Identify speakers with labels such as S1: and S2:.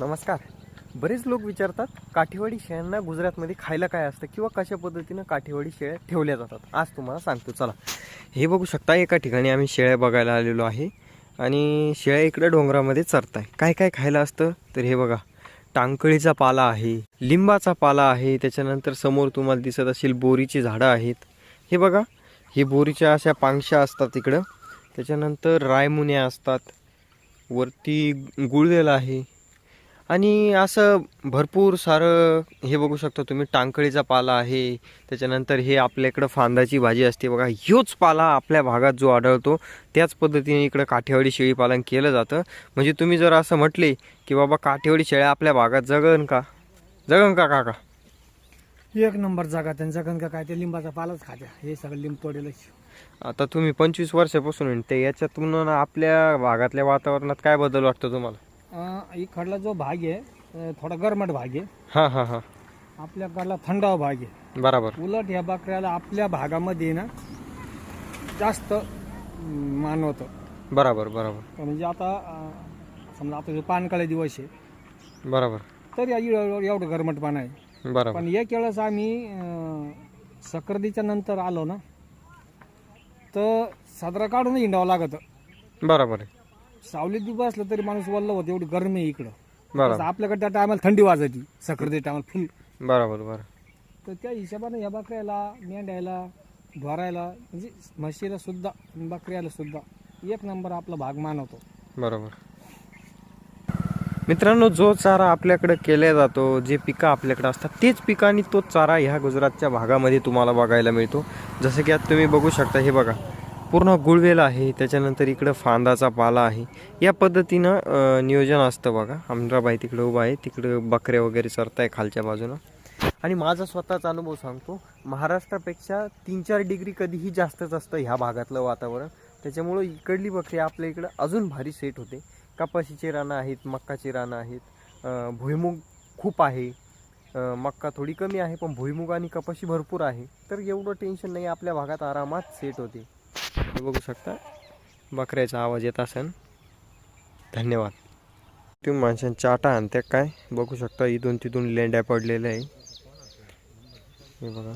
S1: नमस्कार. बरेच लोक विचारतात काठीवाडी शेळ्यांना गुजरातमध्ये खायला काय असतं किंवा कशा पद्धतीनं काठीवाडी शेळ्या ठेवल्या जातात? आज तुम्हाला सांगतो. चला. हे बघू शकता एका ठिकाणी आम्ही शेळ्या बघायला आलेलो आहे आणि शेळ्या इकडं डोंगरामध्ये चरत आहे काय काय खायला असतं? तर हे बघा. टांकळीचा पाला आहे लिंबाचा पाला आहे त्याच्यानंतर समोर तुम्हाला दिसत असेल बोरीची झाडं आहेत. हे बघा. हे बोरीच्या अशा पांगशा असतात इकडं. त्याच्यानंतर रायमुन्या असतात. वरती गुळवेल आहे. आणि असं भरपूर सारं हे बघू शकता तुम्ही टांकळीचा पाला आहे त्याच्यानंतर हे आपल्या इकडं फांदाची भाजी असते बघा ह्योच पाला आपल्या भागात जो आढळतो त्याच पद्धतीने इकडं काठेवाडी शेळी पालन केलं जातं. म्हणजे तुम्ही जर असं म्हटले की बाबा काठेवाडी शेळ्या आपल्या भागात जगन का? जगन का काका?
S2: एक नंबर जागा त्यांचा कारण का काय? ते लिंबाचा पालाच खात्या. हे सगळं लिंब तोडेलच
S1: आता तुम्ही पंचवीस वर्षापासून ते याच्यातून आपल्या भागातल्या वातावरणात काय बदल वाटतो तुम्हाला?
S2: इकडला जो भाग आहे थोडा गरमट भाग आहे.
S1: हां हां हां.
S2: आपल्याकडला थंडावा भाग आहे.
S1: बराबर.
S2: उलट ह्या बकऱ्याला आपल्या भागामध्ये ना जास्त अं, मान होतं.
S1: बराबर बराबर.
S2: म्हणजे आता समजा आता जो पानकाळे दिवस आहे
S1: बराबर.
S2: तर या एवढं एवढं गरमट पान आहे.
S1: बराबर.
S2: पण एक वेळेस आम्ही अं, सक्रातीच्या नंतर आलो ना तर साजरा काढून हिंडावं लागतं.
S1: बराबर आहे.
S2: सावलीत बी बसलं तरी माणूस वल्ल होतं एवढी गरमी आहे इकडं.
S1: बरोबर
S2: आपल्याकडे त्या टायमाला थंडी वाजायची सक्राती टायमाला फुल
S1: बरोबर बरं.
S2: तर त्या हिशोबाने ह्या बकऱ्याला मेंढ्याला ढोरायला म्हणजे म्हशीला सुद्धा बकऱ्याला सुद्धा एक नंबर आपला भाग मानवतो.
S1: बरोबर. मित्रांनो जो चारा आपल्याकडे केला जातो जे पिकं आपल्याकडे असतात तेच पिकं आणि तोच चारा ह्या गुजरातच्या भागामध्ये तुम्हाला बघायला मिळतो. जसं की आता तुम्ही बघू शकता हे बघा. पूर्ण गुळवेल आहे त्याच्यानंतर इकडं फांदाचा पाला आहे. या पद्धतीनं नियोजन असतं बघा. अमराबाई तिकडं उभा आहे तिकडं बकऱ्या वगैरे चरताय खालच्या बाजूनं. आणि माझा स्वतःचा अनुभव सांगतो महाराष्ट्रापेक्षा तीन चार डिग्री कधीही जास्तच असतं ह्या भागातलं वातावरण. त्याच्यामुळं इकडली बकरी आपल्या इकडं अजून भारी सेट होते. कपाशीची रानं आहेत मक्काची रानं आहेत. भुईमुग खूप आहे. मक्का थोडी कमी आहे पण भुईमुग आणि कपाशी भरपूर आहे. तर एवढं टेन्शन नाही आपल्या भागात आरामात सेट होते. इकडे बघू शकता. बकऱ्याचा आवाज येत असेल धन्यवाद. तुम्ही माणसांच्या आटा आणत्या काय? बघू शकता इथून तिथून लेंड्या पडलेल्या आहे. हे बघा.